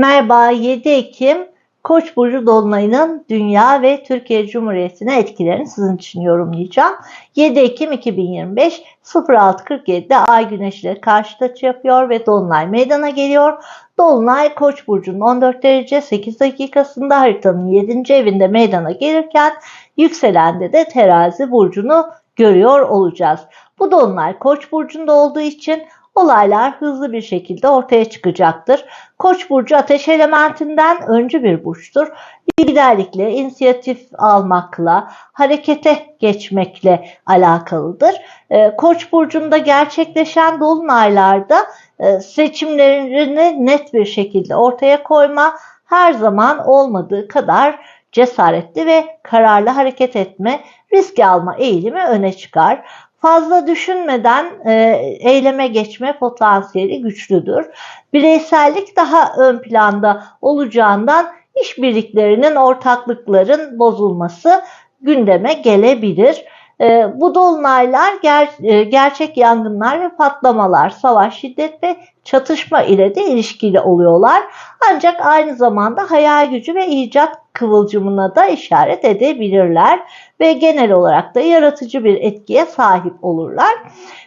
Merhaba 7 Ekim Koç burcu dolunayının dünya ve Türkiye Cumhuriyeti'ne etkilerini sizin için yorumlayacağım. 7 Ekim 2025 06.47'de Ay Güneş ile karşıt açı yapıyor ve dolunay meydana geliyor. Dolunay Koç burcunun 14 derece 8 dakikasında haritanın 7. evinde meydana gelirken yükselende de Terazi burcunu görüyor olacağız. Bu dolunay Koç burcunda olduğu için olaylar hızlı bir şekilde ortaya çıkacaktır. Koç burcu ateş elementinden öncü bir burçtur. Liderlikle, inisiyatif almakla, harekete geçmekle alakalıdır. Ee, Koç burcunda gerçekleşen dolunaylarda e, seçimlerini net bir şekilde ortaya koyma her zaman olmadığı kadar cesaretli ve kararlı hareket etme, risk alma eğilimi öne çıkar fazla düşünmeden e, eyleme geçme potansiyeli güçlüdür. Bireysellik daha ön planda olacağından işbirliklerinin, ortaklıkların bozulması gündeme gelebilir. E, bu dolunaylar ger, e, gerçek yangınlar ve patlamalar, savaş, şiddet ve çatışma ile de ilişkili oluyorlar. Ancak aynı zamanda hayal gücü ve icat kıvılcımına da işaret edebilirler ve genel olarak da yaratıcı bir etkiye sahip olurlar.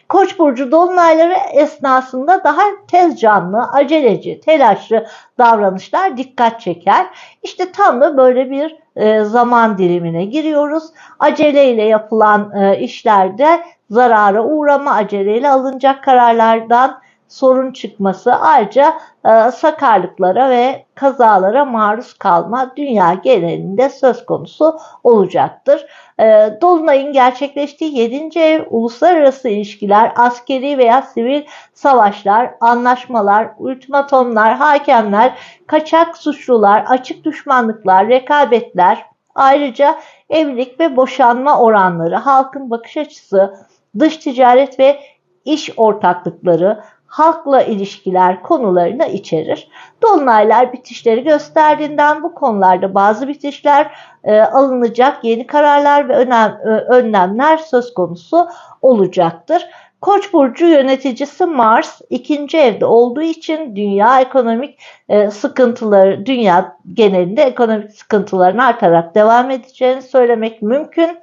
Koç burcu dolunayları esnasında daha tez canlı, aceleci, telaşlı davranışlar dikkat çeker. İşte tam da böyle bir e, zaman dilimine giriyoruz. Aceleyle yapılan e, işlerde zarara uğrama, aceleyle alınacak kararlardan sorun çıkması ayrıca e, sakarlıklara ve kazalara maruz kalma dünya genelinde söz konusu olacaktır. E, Dolunay'ın gerçekleştiği 7. ev uluslararası ilişkiler, askeri veya sivil savaşlar, anlaşmalar, ultimatomlar, hakemler, kaçak suçlular, açık düşmanlıklar, rekabetler, ayrıca evlilik ve boşanma oranları, halkın bakış açısı, dış ticaret ve iş ortaklıkları, halkla ilişkiler konularını içerir. Dolunaylar bitişleri gösterdiğinden bu konularda bazı bitişler e, alınacak yeni kararlar ve önem, e, önlemler söz konusu olacaktır. Koç burcu yöneticisi Mars ikinci evde olduğu için dünya ekonomik e, sıkıntıları, dünya genelinde ekonomik sıkıntıların artarak devam edeceğini söylemek mümkün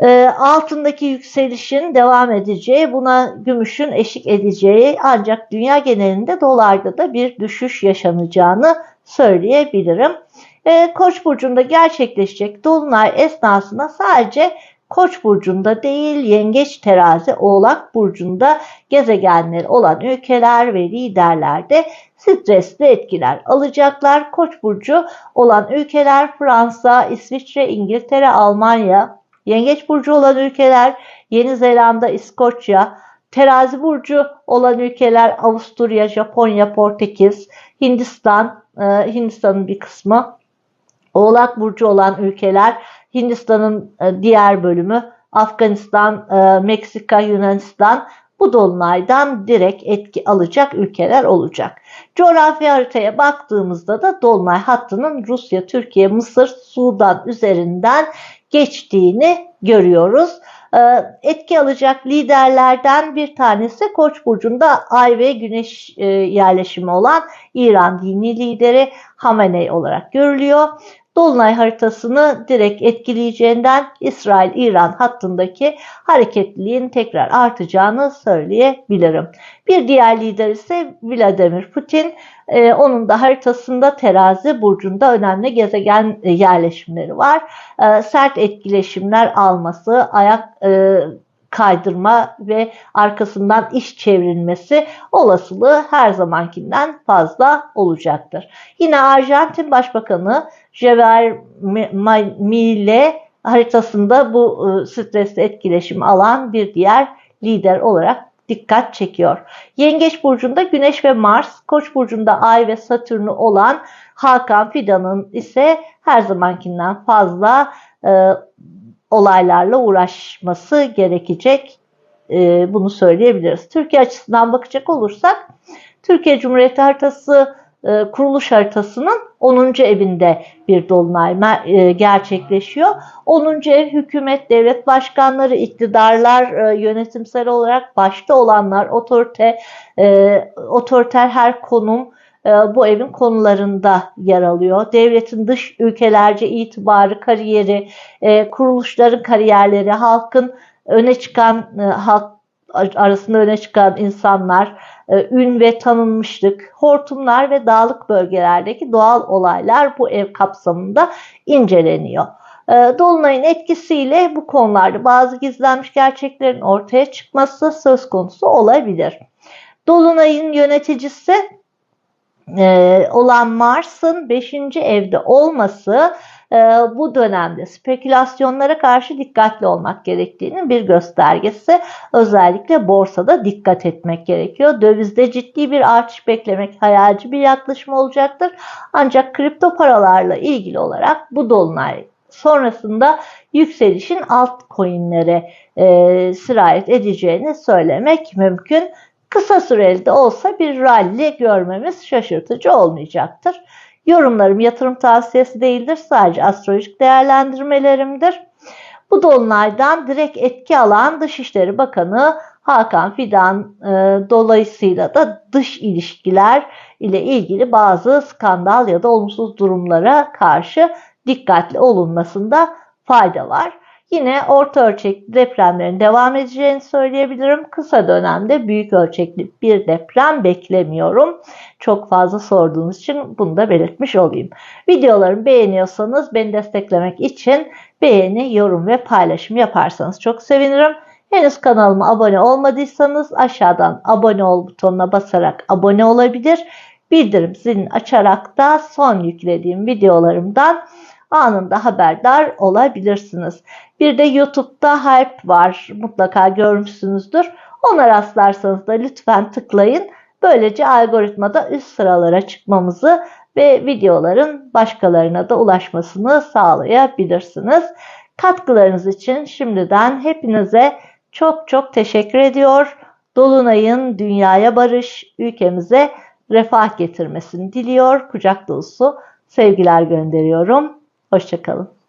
e, altındaki yükselişin devam edeceği, buna gümüşün eşlik edeceği ancak dünya genelinde dolarda da bir düşüş yaşanacağını söyleyebilirim. E, Koç burcunda gerçekleşecek dolunay esnasında sadece Koç burcunda değil, Yengeç, Terazi, Oğlak burcunda gezegenleri olan ülkeler ve liderler de stresli etkiler alacaklar. Koç burcu olan ülkeler Fransa, İsviçre, İngiltere, Almanya, Yengeç burcu olan ülkeler Yeni Zelanda, İskoçya, Terazi burcu olan ülkeler Avusturya, Japonya, Portekiz, Hindistan, e, Hindistan'ın bir kısmı, Oğlak burcu olan ülkeler Hindistan'ın e, diğer bölümü, Afganistan, e, Meksika, Yunanistan bu dolunaydan direkt etki alacak ülkeler olacak. Coğrafi haritaya baktığımızda da dolunay hattının Rusya, Türkiye, Mısır, Sudan üzerinden geçtiğini görüyoruz. Ee, etki alacak liderlerden bir tanesi Koç burcunda Ay ve Güneş e, yerleşimi olan İran dini lideri Hamenei olarak görülüyor. Dolunay haritasını direkt etkileyeceğinden İsrail-İran hattındaki hareketliliğin tekrar artacağını söyleyebilirim. Bir diğer lider ise Vladimir Putin. Ee, onun da haritasında terazi burcunda önemli gezegen yerleşimleri var. Ee, sert etkileşimler alması, ayak e, kaydırma ve arkasından iş çevrilmesi olasılığı her zamankinden fazla olacaktır. Yine Arjantin Başbakanı Javier Milei haritasında bu e, stresli etkileşim alan bir diğer lider olarak dikkat çekiyor. Yengeç burcunda Güneş ve Mars, Koç burcunda Ay ve Satürn'ü olan Hakan Fidan'ın ise her zamankinden fazla e, olaylarla uğraşması gerekecek. E, bunu söyleyebiliriz. Türkiye açısından bakacak olursak Türkiye Cumhuriyeti haritası e, kuruluş haritasının 10. evinde bir dolunay e, gerçekleşiyor. 10. ev hükümet, devlet başkanları, iktidarlar, e, yönetimsel olarak başta olanlar, otorite, otoriter her konum, e, bu evin konularında yer alıyor. Devletin dış ülkelerce itibarı, kariyeri, e, kuruluşların kariyerleri, halkın öne çıkan e, halk arasında öne çıkan insanlar, ün ve tanınmışlık, hortumlar ve dağlık bölgelerdeki doğal olaylar bu ev kapsamında inceleniyor. Dolunay'ın etkisiyle bu konularda bazı gizlenmiş gerçeklerin ortaya çıkması söz konusu olabilir. Dolunay'ın yöneticisi e, olan Mars'ın 5. evde olması e, bu dönemde spekülasyonlara karşı dikkatli olmak gerektiğinin bir göstergesi. Özellikle borsada dikkat etmek gerekiyor. Dövizde ciddi bir artış beklemek hayalci bir yaklaşım olacaktır. Ancak kripto paralarla ilgili olarak bu dolunay sonrasında yükselişin altcoin'lere e, sirayet edeceğini söylemek mümkün kısa süreli de olsa bir rally görmemiz şaşırtıcı olmayacaktır. Yorumlarım yatırım tavsiyesi değildir. Sadece astrolojik değerlendirmelerimdir. Bu dolunaydan direkt etki alan Dışişleri Bakanı Hakan Fidan e, dolayısıyla da dış ilişkiler ile ilgili bazı skandal ya da olumsuz durumlara karşı dikkatli olunmasında fayda var. Yine orta ölçekli depremlerin devam edeceğini söyleyebilirim. Kısa dönemde büyük ölçekli bir deprem beklemiyorum. Çok fazla sorduğunuz için bunu da belirtmiş olayım. Videolarımı beğeniyorsanız beni desteklemek için beğeni, yorum ve paylaşım yaparsanız çok sevinirim. Henüz kanalıma abone olmadıysanız aşağıdan abone ol butonuna basarak abone olabilir. Bildirim zilini açarak da son yüklediğim videolarımdan anında haberdar olabilirsiniz. Bir de YouTube'da Hype var. Mutlaka görmüşsünüzdür. Ona rastlarsanız da lütfen tıklayın. Böylece algoritmada üst sıralara çıkmamızı ve videoların başkalarına da ulaşmasını sağlayabilirsiniz. Katkılarınız için şimdiden hepinize çok çok teşekkür ediyor. Dolunay'ın dünyaya barış, ülkemize refah getirmesini diliyor. Kucak dolusu sevgiler gönderiyorum. Hoşçakalın.